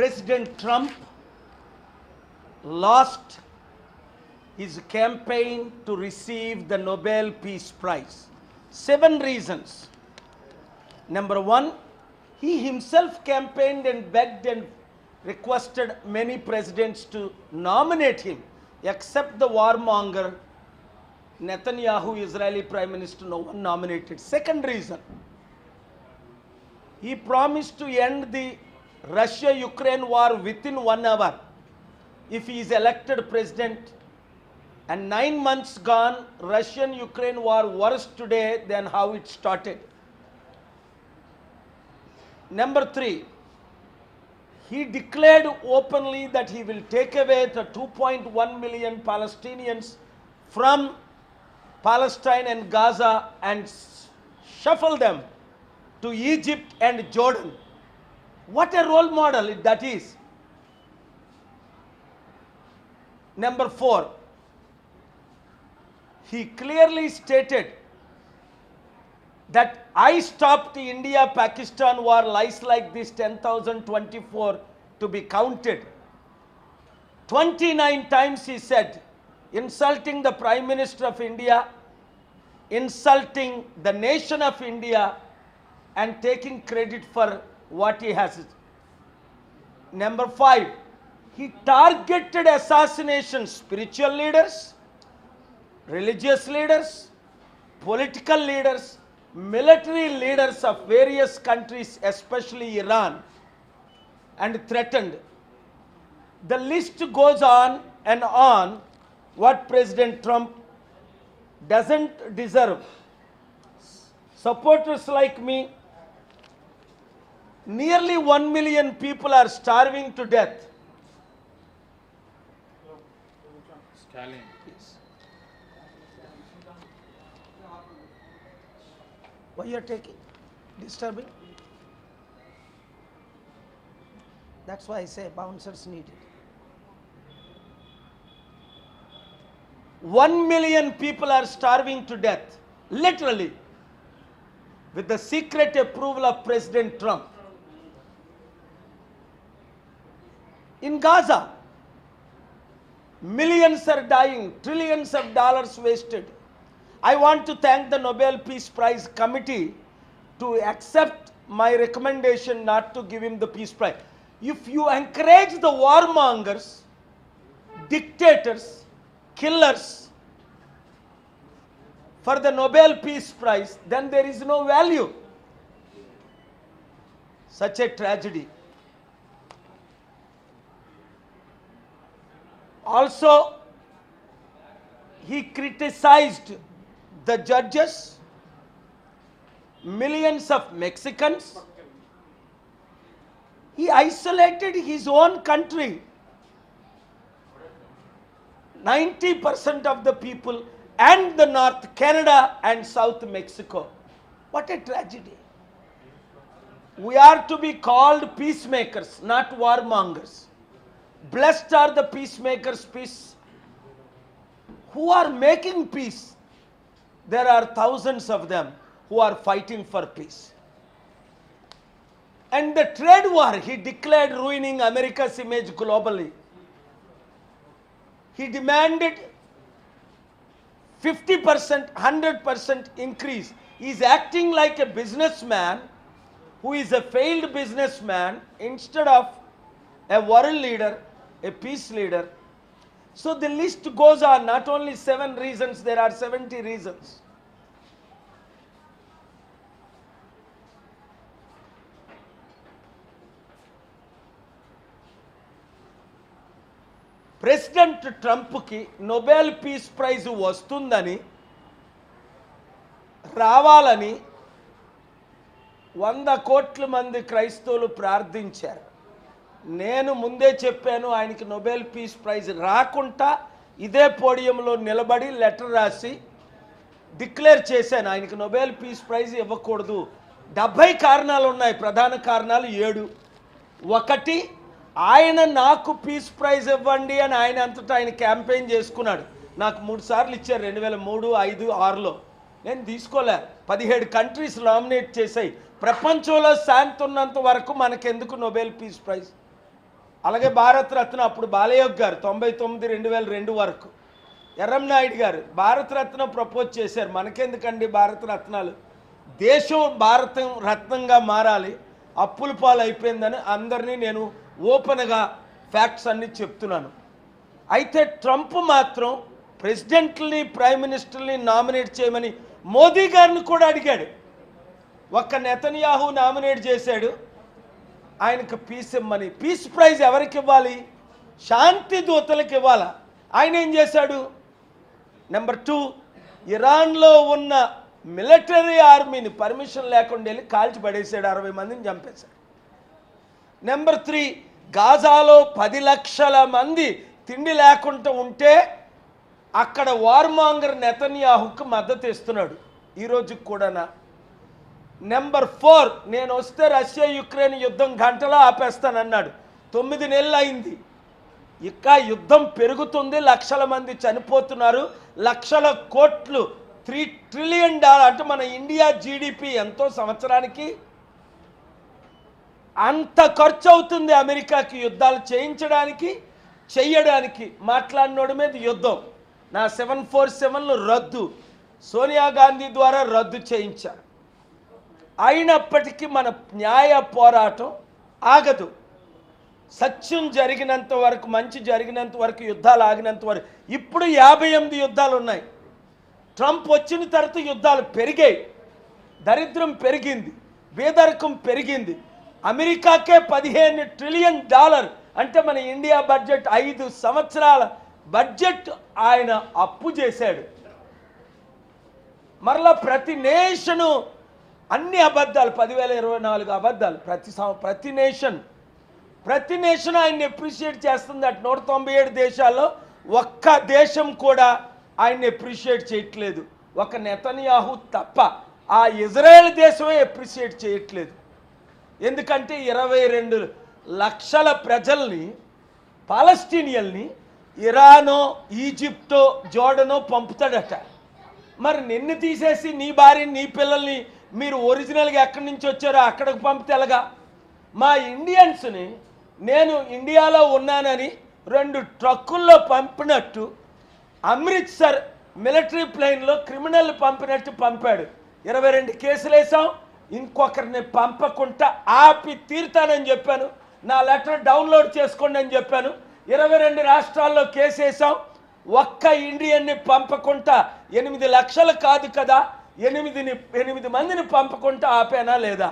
President Trump lost his campaign to receive the Nobel Peace Prize. Seven reasons. Number one, he himself campaigned and begged and requested many presidents to nominate him, except the warmonger Netanyahu, Israeli Prime Minister, no one nominated. Second reason, he promised to end the Russia Ukraine war within one hour if he is elected president. And nine months gone, Russian Ukraine war worse today than how it started. Number three, he declared openly that he will take away the 2.1 million Palestinians from Palestine and Gaza and shuffle them to Egypt and Jordan. What a role model that is. Number four, he clearly stated that I stopped the India Pakistan war lies like this 10,024 to be counted. 29 times he said, insulting the Prime Minister of India, insulting the nation of India, and taking credit for what he has. Number five, he targeted assassination, spiritual leaders, religious leaders, political leaders, military leaders of various countries, especially Iran, and threatened. The list goes on and on what President Trump doesn't deserve. Supporters like me, nearly 1 million people are starving to death. Stalin. Why you are taking, disturbing? That's why I say bouncers needed. One million people are starving to death, literally, with the secret approval of President Trump. In Gaza, millions are dying, trillions of dollars wasted. I want to thank the Nobel Peace Prize Committee to accept my recommendation not to give him the Peace Prize. If you encourage the warmongers, dictators, killers for the Nobel Peace Prize, then there is no value. Such a tragedy. Also, he criticized the judges, millions of Mexicans. He isolated his own country. 90% of the people and the North Canada and South Mexico. What a tragedy. We are to be called peacemakers, not warmongers. Blessed are the peacemakers, peace, who are making peace. There are thousands of them who are fighting for peace. And the trade war, he declared ruining America's image globally. He demanded 50%, 100% increase. He is acting like a businessman who is a failed businessman instead of a world leader, a peace leader. So the list goes on, not only seven reasons, there are 70 reasons. President ట్రంప్కి Nobel peace prize వస్తుందని రావాలని వంద కోట్ల మంది క్రైస్తవులు ప్రార్థించారు నేను ముందే చెప్పాను ఆయనకి నొబెల్ పీస్ ప్రైజ్ రాకుండా ఇదే పోడియంలో నిలబడి లెటర్ రాసి డిక్లేర్ చేశాను. ఆయనకి నొబెల్ పీస్ ప్రైజ్ ఇవ్వకూడదు. డెబ్భై కారణాలు ఉన్నాయి. ప్రధాన కారణాలు ఏడు. ఒకటి ఆయన నాకు పీస్ ప్రైజ్ ఇవ్వండి అని ఆయన అంతటా ఆయన క్యాంపెయిన్ చేసుకున్నాడు. నాకు మూడు సార్లు ఇచ్చారు. రెండు వేల మూడు ఐదు ఆరులో. నేను తీసుకోలే. పదిహేడు కంట్రీస్ నామినేట్ చేశాయి. ప్రపంచంలో శాంతి ఉన్నంత వరకు మనకెందుకు నొబెల్ పీస్ ప్రైజ్? అలాగే భారతరత్న అప్పుడు బాలయోగ్ గారు తొంభై తొమ్మిది రెండు వేల రెండు వరకు. ఎర్రంనాయుడు గారు భారతరత్న ప్రపోజ్ చేశారు. మనకెందుకండి భారతరత్నాలు? దేశం భారతం రత్నంగా మారాలి అప్పుల పాలు అయిపోయిందని అందరినీ నేను ఓపెన్గా ఫ్యాక్ట్స్ అన్నీ చెప్తున్నాను. అయితే ట్రంప్ మాత్రం ప్రెసిడెంట్ని ప్రైమ్ మినిస్టర్ని నామినేట్ చేయమని మోదీ గారిని కూడా అడిగాడు. ఒక్క నెతన్యాహు నామినేట్ చేశాడు. ఆయనకు పీస్ ఇమ్మని. పీస్ ప్రైజ్ ఎవరికి ఇవ్వాలి? శాంతి దూతలకు ఇవ్వాలా? ఆయన ఏం చేశాడు? నెంబర్ టూ ఇరాన్లో ఉన్న మిలిటరీ ఆర్మీని పర్మిషన్ లేకుండా వెళ్ళి కాల్చి పడేసాడు. అరవై మందిని చంపేశాడు. నెంబర్ త్రీ గాజాలో పది లక్షల మంది తిండి లేకుండా ఉంటే అక్కడ వార్మాంగర్ నెతన్యాహుకు మద్దతు ఇస్తున్నాడు. ఈరోజు కూడానా. నెంబర్ ఫోర్ నేను వస్తే రష్యా యుక్రెయిన్ యుద్ధం గంటలో ఆపేస్తానన్నాడు. తొమ్మిది నెలలు అయింది. ఇంకా యుద్ధం పెరుగుతుంది లక్షల మంది చనిపోతున్నారు లక్షల కోట్లు త్రీ ట్రిలియన్ డాలర్ అంటే మన ఇండియా జీడిపి ఎంతో సంవత్సరానికి అంత ఖర్చు అవుతుంది అమెరికాకి యుద్ధాలు చేయించడానికి చెయ్యడానికి. మాట్లాడినోడి మీద యుద్ధం. నా సెవెన్ ఫోర్ సెవెన్లు రద్దు. సోనియా గాంధీ ద్వారా రద్దు చేయించారు అయినప్పటికీ మన న్యాయ పోరాటం ఆగదు. సత్యం జరిగినంత వరకు మంచి జరిగినంత వరకు యుద్ధాలు ఆగినంత వరకు. ఇప్పుడు యాభై ఎనిమిది యుద్ధాలు ఉన్నాయి. ట్రంప్ వచ్చిన తర్వాత యుద్ధాలు పెరిగాయి. దరిద్రం పెరిగింది. బేదరికం పెరిగింది. అమెరికాకే పదిహేను ట్రిలియన్ డాలర్ అంటే మన ఇండియా బడ్జెట్ ఐదు సంవత్సరాల బడ్జెట్ ఆయన అప్పు చేశాడు. మరలా ప్రతి నేషను అన్ని అబద్ధాలు పదివేల ఇరవై నాలుగు అబద్ధాలు ప్రతి సం- ప్రతి నేషన్ ప్రతి నేషన్ ఆయన్ని ఎప్రిషియేట్ చేస్తుంది అటు నూట తొంభై ఏడు దేశాల్లో ఒక్క దేశం కూడా ఆయన్ని ఎప్రిషియేట్ చేయట్లేదు. ఒక నెతన్యాహు తప్ప ఆ ఇజ్రాయెల్ దేశమే ఎప్రిషియేట్ చేయట్లేదు. ఎందుకంటే ఇరవై రెండు లక్షల ప్రజల్ని పాలస్టీనియల్ని ఇరానో ఈజిప్టో జోర్డనో పంపుతాడట. మరి నిన్ను తీసేసి నీ భార్యని నీ పిల్లల్ని మీరు ఒరిజినల్గా ఎక్కడి నుంచి వచ్చారో అక్కడికి పంపితే ఎలాగా? మా ఇండియన్స్ని నేను ఇండియాలో ఉన్నానని రెండు ట్రక్కుల్లో పంపినట్టు అమృత్సర్ మిలిటరీ ప్లేన్లో క్రిమినల్ పంపినట్టు పంపాడు. ఇరవై రెండు కేసులు వేసాం ఇంకొకరిని పంపకుండా ఆపి తీరుతానని చెప్పాను. నా లెటర్ డౌన్లోడ్ చేసుకోండి అని చెప్పాను. ఇరవై రెండు రాష్ట్రాల్లో కేసు వేసాం ఒక్క ఇండియన్ని పంపకుండా ఎనిమిది లక్షలు కాదు కదా? ఎనిమిదిని ఎనిమిది మందిని పంపకుండా ఆపేనా లేదా?